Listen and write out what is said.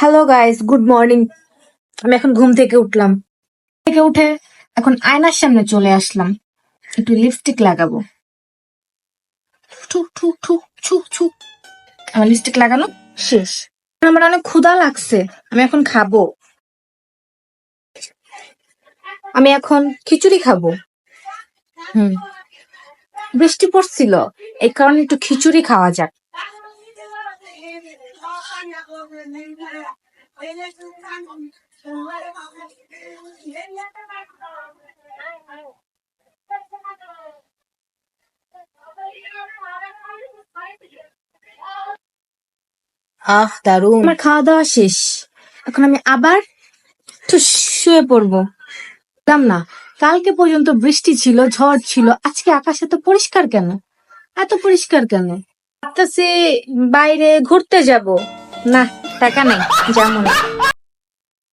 Hello guys good morning আমি এখন ঘুম থেকে উঠলাম। থেকে উঠে এখন আয়নার সামনে চলে আসলাম। একটু লিপস্টিক লাগাবো। আমার লিপস্টিক লাগানো শেষ। আমার অনেক ক্ষুধা লাগছে। আমি এখন খাব। আমি এখন খিচুড়ি খাব। হুম। বৃষ্টি পড়ছিল। এই কারণে একটু খিচুড়ি খাওয়া যাক। আহ, দারুণ। আমার খাওয়া দাওয়া শেষ। এখন আমি আবার শুয়ে পড়ব। বুঝলাম না, কালকে পর্যন্ত বৃষ্টি ছিল, ঝড় ছিল, আজকে আকাশ এত পরিষ্কার কেন? এত পরিষ্কার কেন? ভাবতেছি বাইরে ঘুরতে যাব। না টাকা নেই যেমন